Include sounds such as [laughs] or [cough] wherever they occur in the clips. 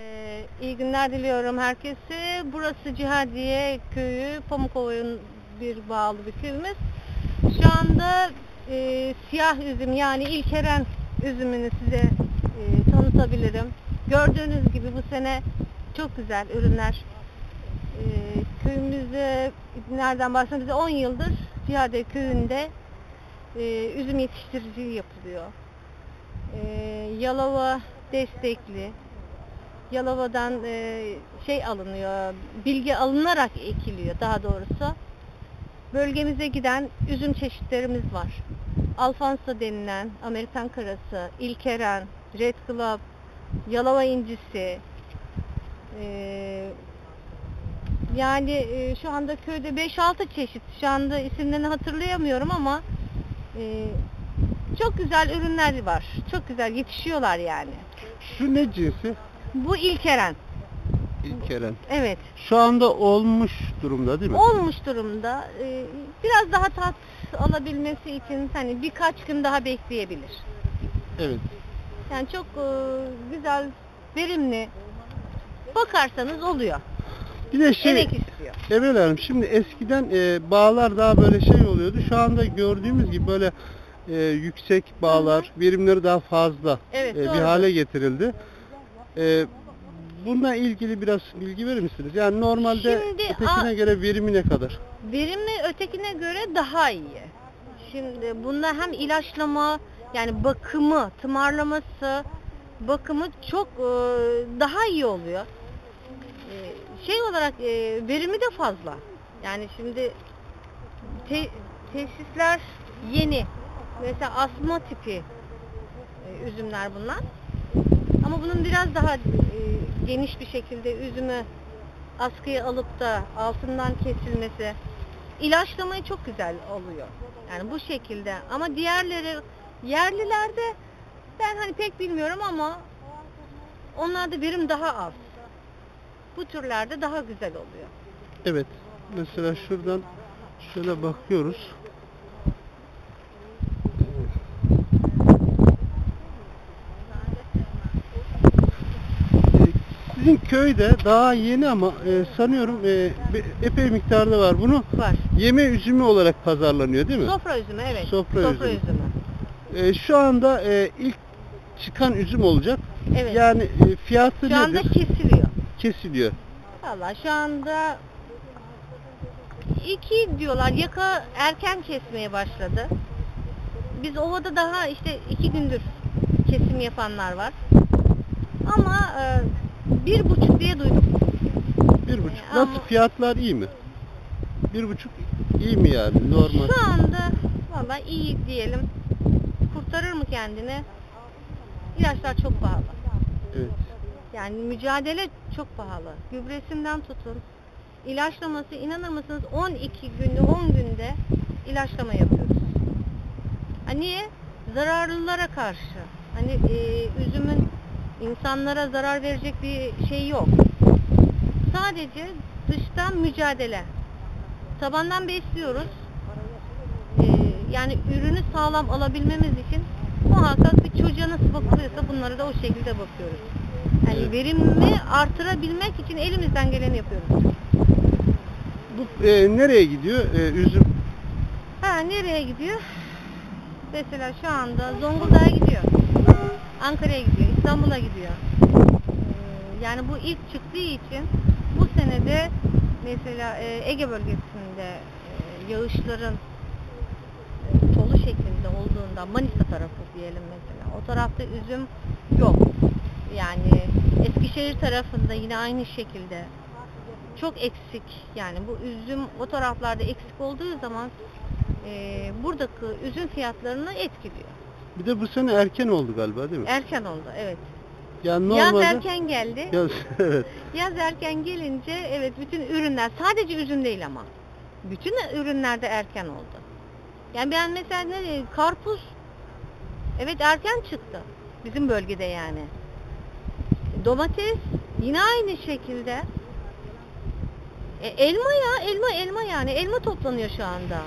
Ee, iyi günler diliyorum herkese. Burası Cihadiye köyü, Pamukova'nın bir bağlı bir köyümüz. Şu anda e, siyah üzüm yani ilkeren üzümünü size e, tanıtabilirim. Gördüğünüz gibi bu sene çok güzel ürünler. E, köyümüzde nereden? Bize 10 yıldır Cihadiye köyünde e, üzüm yetiştiriciliği yapılıyor. E, Yalova destekli, Yalova'dan e, şey alınıyor, bilgi alınarak ekiliyor daha doğrusu. Bölgemize giden üzüm çeşitlerimiz var. Alfonso denilen, Amerikan karası, İlkeren, Red Club, Yalova incisi. e, yani e, şu anda köyde 5-6 çeşit, şu anda isimlerini hatırlayamıyorum ama e, çok güzel ürünler var. Çok güzel yetişiyorlar yani. Şu ne cinsi? Bu İlkeren. İlkeren. Evet. Şu anda olmuş durumda değil mi? Olmuş durumda. Ee, biraz daha tat alabilmesi için hani birkaç gün daha bekleyebilir. Evet. Yani çok e, güzel, verimli bakarsanız oluyor. Bir de şey, Emek istiyor. Emel Hanım şimdi eskiden e, bağlar daha böyle şey oluyordu. Şu anda gördüğümüz gibi böyle e, yüksek bağlar, verimleri daha fazla Evet, e, bir hale getirildi. E, bununla ilgili biraz bilgi verir misiniz? Yani normalde Şimdi, ötekine a- göre verimi ne kadar? Verimi ötekine göre daha iyi. Şimdi bunda hem ilaçlama yani bakımı, tımarlaması, bakımı çok e, daha iyi oluyor. E, Şey olarak e, verimi de fazla. Yani şimdi te- tesisler yeni. Mesela asma tipi e, üzümler bunlar. Ama bunun biraz daha e, geniş bir şekilde üzümü askıya alıp da altından kesilmesi ilaçlamayı çok güzel oluyor. Yani bu şekilde ama diğerleri yerlilerde ben hani pek bilmiyorum ama onlarda verim daha az. Bu türlerde daha güzel oluyor. Evet. Mesela şuradan şöyle bakıyoruz. Ee, Sizin köyde daha yeni ama e, sanıyorum e, epey miktarda var. Bunu Var. yeme üzümü olarak pazarlanıyor değil mi? Sofra üzümü evet. Sofra üzümü. üzümü. E, şu anda e, ilk çıkan üzüm olacak. Evet. Yani e, fiyatı Şu anda nedir? kesiliyor. Kesiliyor. Valla şu anda iki diyorlar yaka erken kesmeye başladı. Biz ovada daha işte iki gündür kesim yapanlar var. Ama e, bir buçuk diye duydum. Bir buçuk. E, ama- Nasıl fiyatlar iyi mi? Bir buçuk iyi mi yani normal? Şu anda valla iyi diyelim. Kurtarır mı kendini? İlaçlar çok pahalı. Evet. Yani mücadele çok pahalı. Gübresinden tutun. İlaçlaması inanır mısınız 12 günde 10 günde ilaçlama yapıyoruz. Ha niye? Zararlılara karşı. Hani e, üzümün insanlara zarar verecek bir şey yok. Sadece dıştan mücadele. Tabandan besliyoruz. E, yani ürünü sağlam alabilmemiz için muhakkak bir çocuğa nasıl bakılıyorsa bunlara da o şekilde bakıyoruz. Yani verimi artırabilmek için elimizden geleni yapıyoruz. Bu e, nereye gidiyor? E, üzüm. Ha nereye gidiyor? Mesela şu anda Zonguldak'a gidiyor. Ankara'ya gidiyor, İstanbul'a gidiyor. Ee, Yani bu ilk çıktığı için bu senede mesela e, Ege bölgesinde e, yağışların e, tolu şeklinde olduğunda Manisa tarafı diyelim mesela. O tarafta üzüm yok. Yani Eskişehir tarafında yine aynı şekilde çok eksik. Yani bu üzüm o taraflarda eksik olduğu zaman e, buradaki üzüm fiyatlarını etkiliyor. Bir de bu sene erken oldu galiba değil mi? Erken oldu evet. Yani Yaz normalde erken geldi. Yaz, [laughs] evet. Yaz erken gelince evet bütün ürünler sadece üzüm değil ama bütün ürünlerde erken oldu. Yani ben mesela ne karpuz evet erken çıktı bizim bölgede yani. Domates yine aynı şekilde. E, elma ya elma elma yani elma toplanıyor şu anda.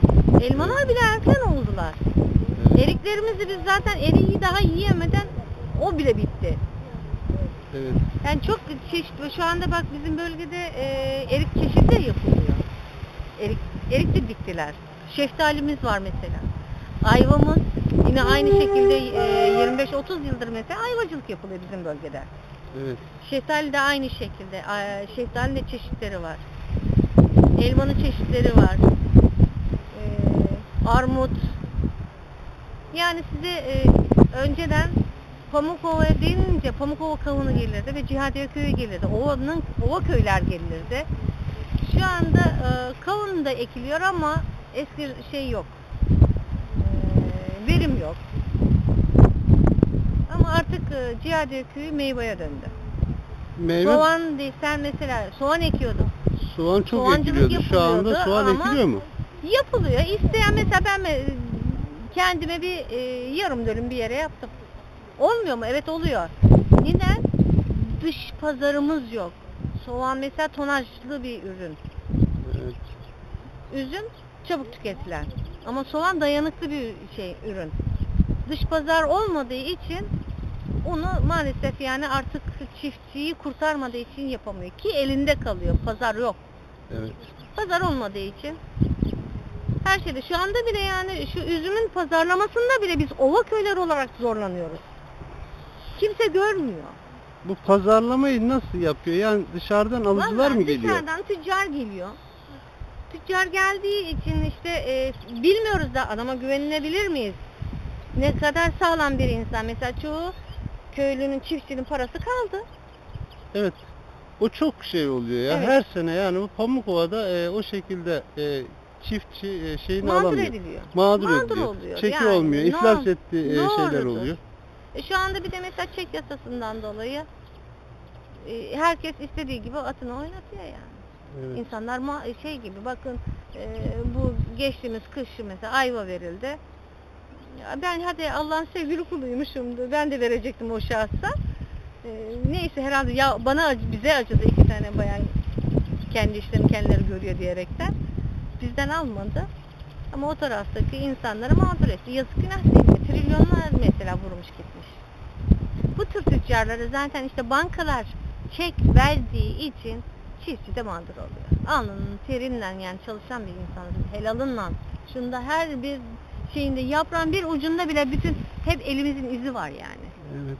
Elmalar bile erken oldular. Eriklerimizi biz zaten eriği daha yiyemeden o bile bitti. Evet. Yani çok çeşit şu anda bak bizim bölgede e, erik çeşidi de yapılıyor. Erik, erik de diktiler. Şeftalimiz var mesela. Ayvamız yine aynı şekilde e, 25-30 yıldır mesela ayvacılık yapılıyor bizim bölgede. Evet. Şeftali de aynı şekilde. Aa, Şeftalinin de çeşitleri var. Elmanın çeşitleri var. Ee, armut. Yani size e, önceden Pamukova denince Pamukova kavunu gelirdi ve Cihadiye köyü gelirdi. Ova'nın Ova köyler gelirdi. Şu anda e, kavun da ekiliyor ama eski şey yok. Ee, verim yok. Ama artık e, Cihadiye köyü meyveye döndü. Meyve Soğan desen mesela soğan ekiyordum. soğan çok soğancılık ekiliyordu. Şu anda soğan ekiliyor mu? Yapılıyor. İsteyen mesela ben kendime bir e, yarım dönüm bir yere yaptım. Olmuyor mu? Evet oluyor. Neden? Dış pazarımız yok. Soğan mesela tonajlı bir ürün. Evet. Üzüm çabuk tüketilen. Ama soğan dayanıklı bir şey ürün. Dış pazar olmadığı için onu maalesef yani artık çiftçiyi kurtarmadığı için yapamıyor. Ki elinde kalıyor. Pazar yok. Evet. Pazar olmadığı için her şeyde şu anda bile yani şu üzümün pazarlamasında bile biz ova köyler olarak zorlanıyoruz. Kimse görmüyor. Bu pazarlamayı nasıl yapıyor? Yani dışarıdan alıcılar Vallahi mı geliyor? Dışarıdan tüccar geliyor. Tüccar geldiği için işte e, bilmiyoruz da adama güvenilebilir miyiz? Ne kadar sağlam bir insan. Mesela çoğu köylünün çiftçinin parası kaldı. Evet. O çok şey oluyor ya. Evet. Her sene yani bu Pamukova'da e, o şekilde e, çiftçi e, şeyini Mağdur alamıyor. ediliyor. Mağdur, Mağdur ediliyor. oluyor. Çeki Yani olmuyor. İflas ol- ettiği e, şeyler doğrudur. oluyor. E, şu anda bir de mesela çek yasasından dolayı e, herkes istediği gibi atını oynatıyor yani. Evet. İnsanlar ma- şey gibi bakın e, bu geçtiğimiz kışı mesela ayva verildi. Ya ben hadi Allah'ın sevgili kuluymuşumdu. Ben de verecektim o şahsa. E, neyse herhalde ya bana acı, bize acıdı iki tane bayan kendi işlerini kendileri görüyor diyerekten. Bizden almadı. Ama o taraftaki insanları mağdur etti. Yazık günah değil? Trilyonlar mesela vurmuş gitmiş. Bu tür tüccarları zaten işte bankalar çek verdiği için çiftçi de mağdur oluyor. Alnının terinden yani çalışan bir insanın helalından şunda her bir şeyinde yaprağın bir ucunda bile bütün hep elimizin izi var yani. Evet.